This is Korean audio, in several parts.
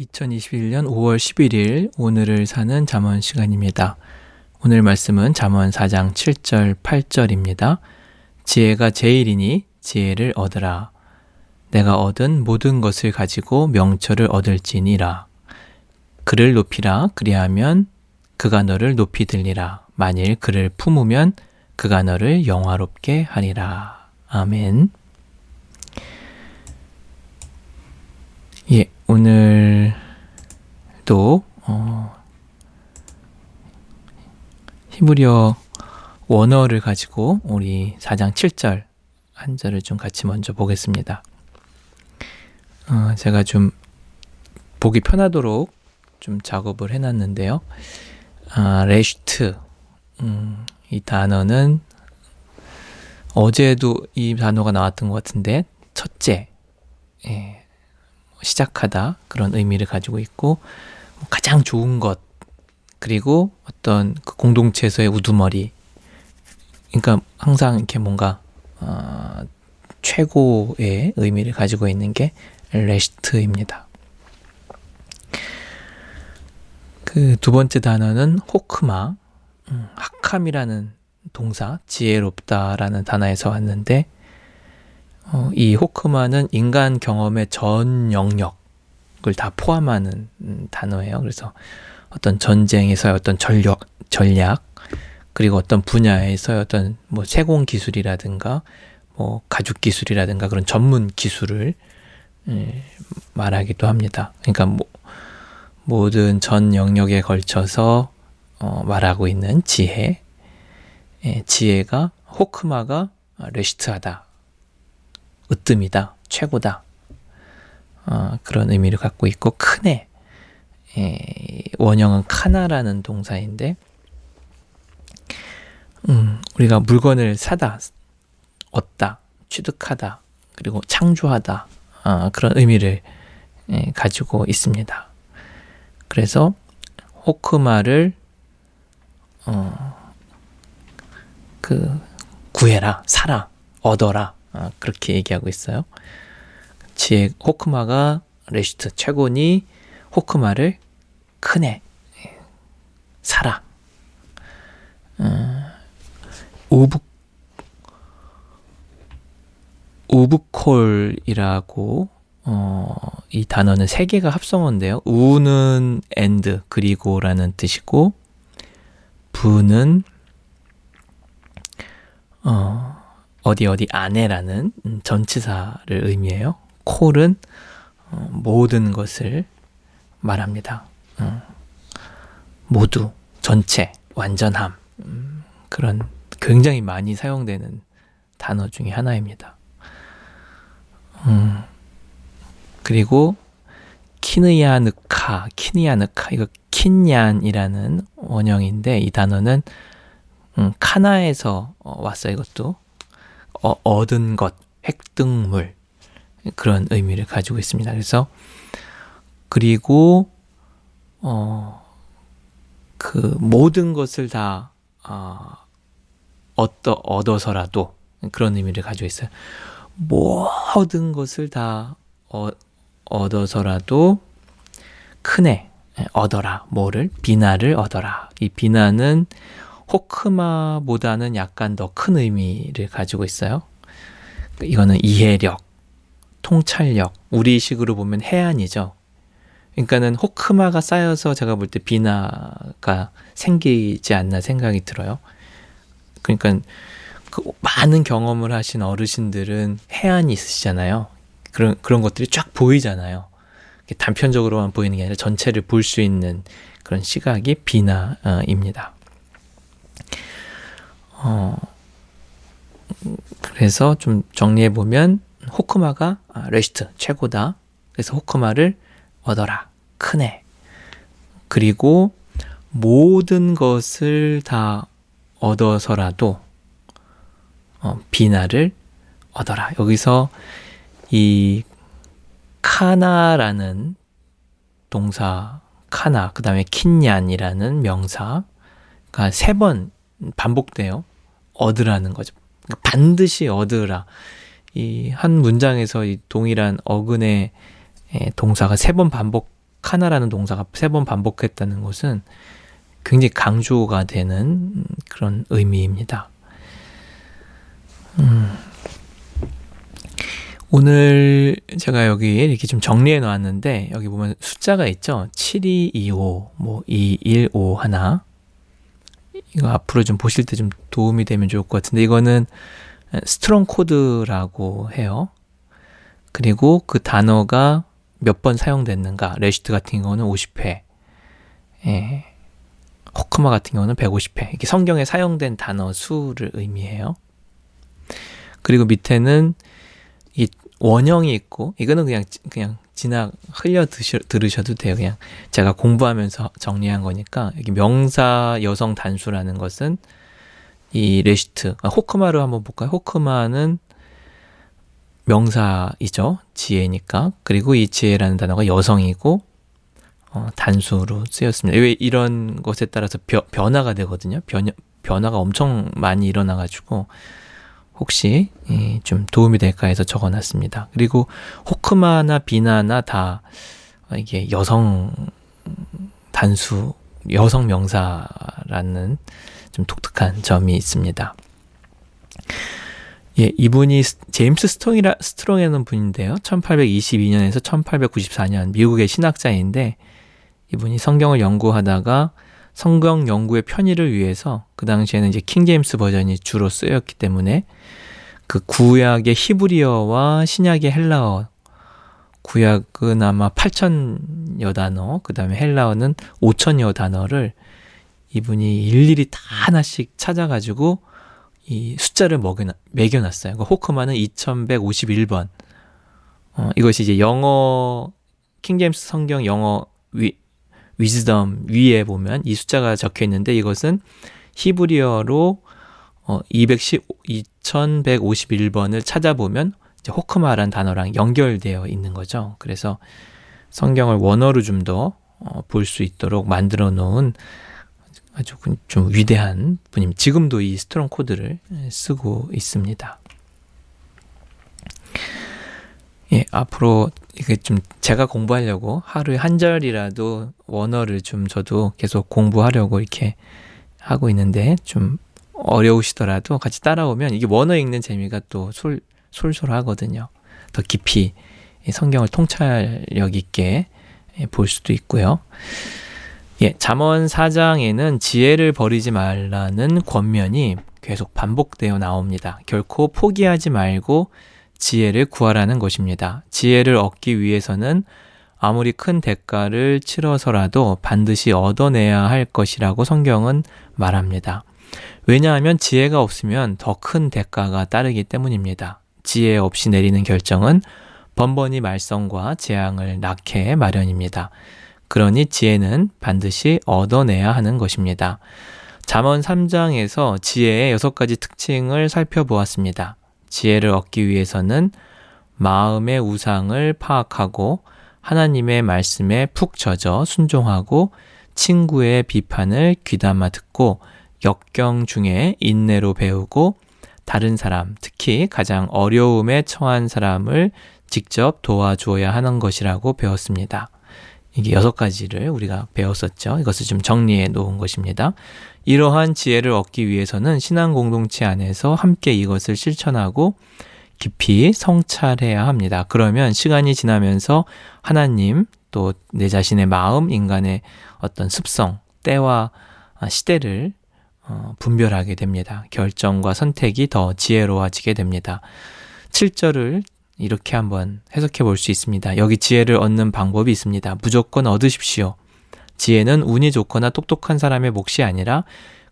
2021년 5월 11일 오늘을 사는 잠언 시간입니다. 오늘 말씀은 잠언 4장 7절 8절입니다. 지혜가 제일이니 지혜를 얻으라. 내가 얻은 모든 것을 가지고 명철을 얻을지니라. 그를 높이라 그리하면 그가 너를 높이 들리라. 만일 그를 품으면 그가 너를 영화롭게 하리라. 아멘. 예, 오늘도 어, 히브리어 원어를 가지고 우리 4장 7절 한 절을 좀 같이 먼저 보겠습니다. 어, 제가 좀 보기 편하도록 좀 작업을 해놨는데요. 아, 레슈트 음, 이 단어는 어제도 이 단어가 나왔던 것 같은데 첫째 예, 시작하다 그런 의미를 가지고 있고 가장 좋은 것 그리고 어떤 그 공동체에서의 우두머리 그러니까 항상 이렇게 뭔가 어, 최고의 의미를 가지고 있는 게 레시트입니다. 그 두 번째 단어는 호크마, 음, 학함이라는 동사, 지혜롭다라는 단어에서 왔는데 어, 이 호크마는 인간 경험의 전 영역을 다 포함하는 음, 단어예요. 그래서 어떤 전쟁에서의 어떤 전력, 전략, 그리고 어떤 분야에서의 어떤 뭐 세공 기술이라든가 뭐 가죽 기술이라든가 그런 전문 기술을 예, 말하기도 합니다. 그러니까 뭐, 모든 전 영역에 걸쳐서 어, 말하고 있는 지혜, 예, 지혜가 호크마가 레시트하다 으뜸이다, 최고다. 어, 그런 의미를 갖고 있고 크네. 에, 원형은 카나라는 동사인데 음, 우리가 물건을 사다, 얻다, 취득하다, 그리고 창조하다 어, 그런 의미를 에, 가지고 있습니다. 그래서 호크마를 어, 그 구해라, 사라, 얻어라 아, 그렇게 얘기하고 있어요. 지혜 호크마가 레시트 최고니 호크마를 크네 사라 어, 우브 우브콜이라고 어, 이 단어는 세 개가 합성어인데요. 우는 and 그리고라는 뜻이고 부는 어, 어디 어디 안에라는 음, 전치사를 의미해요. 콜은 어, 모든 것을 말합니다. 어, 모두, 전체, 완전함 음, 그런 굉장히 많이 사용되는 단어 중에 하나입니다. 음, 그리고 키느야느카, 키느야느카 이거 킨얀이라는 원형인데 이 단어는 음, 카나에서 어, 왔어요. 이것도 어, 얻은 것, 획득물 그런 의미를 가지고 있습니다. 그래서 그리고 어, 그 모든 것을 다 어, 얻어, 얻어서라도 그런 의미를 가지고 있어요. 모든 것을 다 어, 얻어서라도 큰애 얻어라 뭐를 비나를 얻어라 이 비나는 호크마보다는 약간 더 큰 의미를 가지고 있어요. 이거는 이해력, 통찰력, 우리식으로 보면 해안이죠. 그러니까는 호크마가 쌓여서 제가 볼 때 비나가 생기지 않나 생각이 들어요. 그러니까 그 많은 경험을 하신 어르신들은 해안이 있으시잖아요. 그런 그런 것들이 쫙 보이잖아요. 단편적으로만 보이는 게 아니라 전체를 볼 수 있는 그런 시각이 비나입니다. 어, 그래서 좀 정리해 보면 호크마가 아, 레시트 최고다. 그래서 호크마를 얻어라. 크네. 그리고 모든 것을 다 얻어서라도 어, 비나를 얻어라. 여기서 이 카나라는 동사 카나 그 다음에 킨얀이라는 명사가 세 번 반복돼요. 얻으라는 거죠. 반드시 얻으라. 이 한 문장에서 이 동일한 어근의 동사가 세 번 반복 카나라는 동사가 세 번 반복했다는 것은 굉장히 강조가 되는 그런 의미입니다. 음. 오늘 제가 여기 이렇게 좀 정리해 놨는데 여기 보면 숫자가 있죠. 7225, 뭐 215 하나. 이거 앞으로 좀 보실 때 좀 도움이 되면 좋을 것 같은데 이거는 스트롱 코드라고 해요. 그리고 그 단어가 몇 번 사용됐는가. 레시트 같은 경우는 50회. 예. 호크마 같은 경우는 150회. 이게 성경에 사용된 단어 수를 의미해요. 그리고 밑에는 이 원형이 있고 이거는 그냥 그냥 지나 흘려 드셔, 들으셔도 돼요. 그냥 제가 공부하면서 정리한 거니까 여기 명사 여성 단수라는 것은 이 레시트 아, 호크마를 한번 볼까요? 호크마는 명사이죠. 지혜니까. 그리고 이 지혜라는 단어가 여성이고 어, 단수로 쓰였습니다. 왜 이런 것에 따라서 변, 변화가 되거든요. 변, 변화가 엄청 많이 일어나가지고 혹시 예, 좀 도움이 될까 해서 적어놨습니다. 그리고 호크마나 비나나 다 이게 여성 단수, 여성 명사라는 좀 독특한 점이 있습니다. 예, 이분이 제임스 스트롱이라, 스트롱이라는 분인데요. 1822년에서 1894년 미국의 신학자인데 이분이 성경을 연구하다가 성경 연구의 편의를 위해서 그 당시에는 이제 킹 제임스 버전이 주로 쓰였기 때문에 그 구약의 히브리어와 신약의 헬라어 구약은 아마 8천여 단어, 그 다음에 헬라어는 5천여 단어를 이분이 일일이 다 하나씩 찾아가지고 이 숫자를 먹여놨, 매겨놨어요. 그 호크만은 2151번. 어, 이것이 이제 영어, 킹제임스 성경 영어 위, 위즈덤 위에 보면 이 숫자가 적혀 있는데 이것은 히브리어로 어, 210, 2151번을 찾아보면 이제 호크마라는 단어랑 연결되어 있는 거죠. 그래서 성경을 원어로 좀 더 볼 수 있도록 만들어 놓은 아주 좀 위대한 분입니다. 지금도 이 스트롱 코드를 쓰고 있습니다. 예, 앞으로 이게 좀 제가 공부하려고 하루에 한 절이라도 원어를 좀 저도 계속 공부하려고 이렇게 하고 있는데 좀 어려우시더라도 같이 따라오면 이게 원어 읽는 재미가 또 솔, 솔솔하거든요. 더 깊이 성경을 통찰력 있게 볼 수도 있고요. 예, 잠언 4장에는 지혜를 버리지 말라는 권면이 계속 반복되어 나옵니다. 결코 포기하지 말고 지혜를 구하라는 것입니다. 지혜를 얻기 위해서는 아무리 큰 대가를 치러서라도 반드시 얻어내야 할 것이라고 성경은 말합니다. 왜냐하면 지혜가 없으면 더 큰 대가가 따르기 때문입니다. 지혜 없이 내리는 결정은 번번이 말썽과 재앙을 낳게 마련입니다. 그러니 지혜는 반드시 얻어내야 하는 것입니다. 잠언 3장에서 지혜의 여섯 가지 특징을 살펴보았습니다. 지혜를 얻기 위해서는 마음의 우상을 파악하고 하나님의 말씀에 푹 젖어 순종하고 친구의 비판을 귀담아 듣고 역경 중에 인내로 배우고 다른 사람, 특히 가장 어려움에 처한 사람을 직접 도와주어야 하는 것이라고 배웠습니다. 이게 여섯 가지를 우리가 배웠었죠. 이것을 좀 정리해 놓은 것입니다. 이러한 지혜를 얻기 위해서는 신앙 공동체 안에서 함께 이것을 실천하고 깊이 성찰해야 합니다. 그러면 시간이 지나면서 하나님 또 내 자신의 마음, 인간의 어떤 습성, 때와 시대를 어, 분별하게 됩니다. 결정과 선택이 더 지혜로워지게 됩니다. 7절을 이렇게 한번 해석해 볼 수 있습니다. 여기 지혜를 얻는 방법이 있습니다. 무조건 얻으십시오. 지혜는 운이 좋거나 똑똑한 사람의 몫이 아니라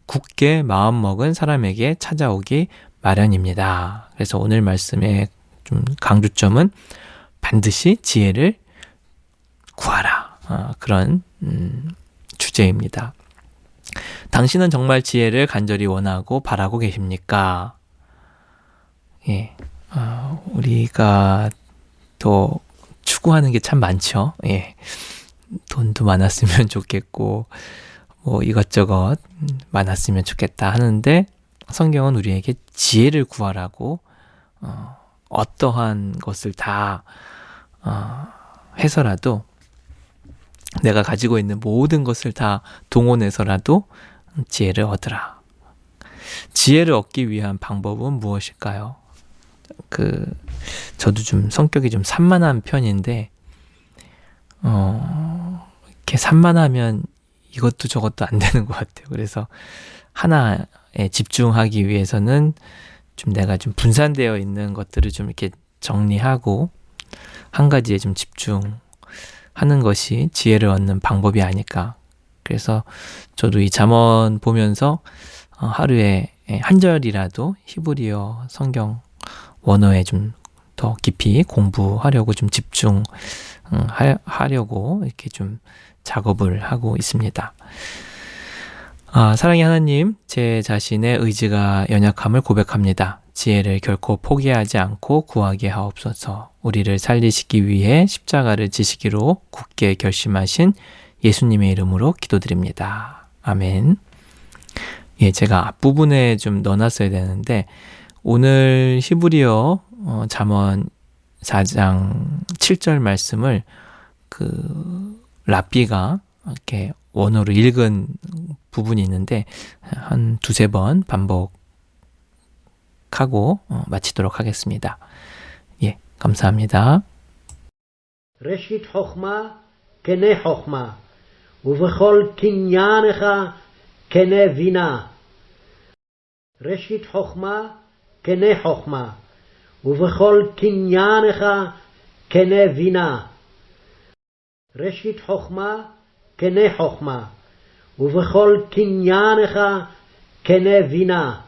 굳게 마음먹은 사람에게 찾아오기 마련입니다. 그래서 오늘 말씀의 좀 강조점은 반드시 지혜를 구하라. 어, 그런 음, 주제입니다. 당신은 정말 지혜를 간절히 원하고 바라고 계십니까? 예. 어, 우리가 또 추구하는 게 참 많죠. 예. 돈도 많았으면 좋겠고, 뭐 이것저것 많았으면 좋겠다 하는데, 성경은 우리에게 지혜를 구하라고, 어, 어떠한 것을 다, 어, 해서라도 내가 가지고 있는 모든 것을 다 동원해서라도 지혜를 얻으라. 지혜를 얻기 위한 방법은 무엇일까요? 그 저도 좀 성격이 좀 산만한 편인데 어 이렇게 산만하면 이것도 저것도 안 되는 것 같아요. 그래서 하나에 집중하기 위해서는 좀 내가 좀 분산되어 있는 것들을 좀 이렇게 정리하고 한 가지에 좀 집중하는 것이 지혜를 얻는 방법이 아닐까. 그래서 저도 이 잠언 보면서 어, 하루에 한 절이라도 히브리어 성경 원어에 좀 더 깊이 공부하려고 좀 집중 음, 이렇게 좀 작업을 하고 있습니다. 아, 사랑의 하나님, 제 자신의 의지가 연약함을 고백합니다. 지혜를 결코 포기하지 않고 구하게 하옵소서. 우리를 살리시기 위해 십자가를 지시기로 굳게 결심하신 예수님의 이름으로 기도드립니다. 아멘. 예, 제가 앞부분에 좀 넣어놨어야 되는데, 오늘 히브리어 어, 잠언 4장 7절 말씀을 그 라비가 이렇게 원어로 읽은 부분이 있는데 한 두세 번 반복하고 어, 마치도록 하겠습니다. 예, 감사합니다. ראשית חוכמה כנה חוכמה, ובכל קניינך כנה בינה. ראשית חוכמה כנה חוכמה, ובכל קניינך כנה בינה. ראשית חוכמה כנה חוכמה, ובכל קניינך כנה בינה.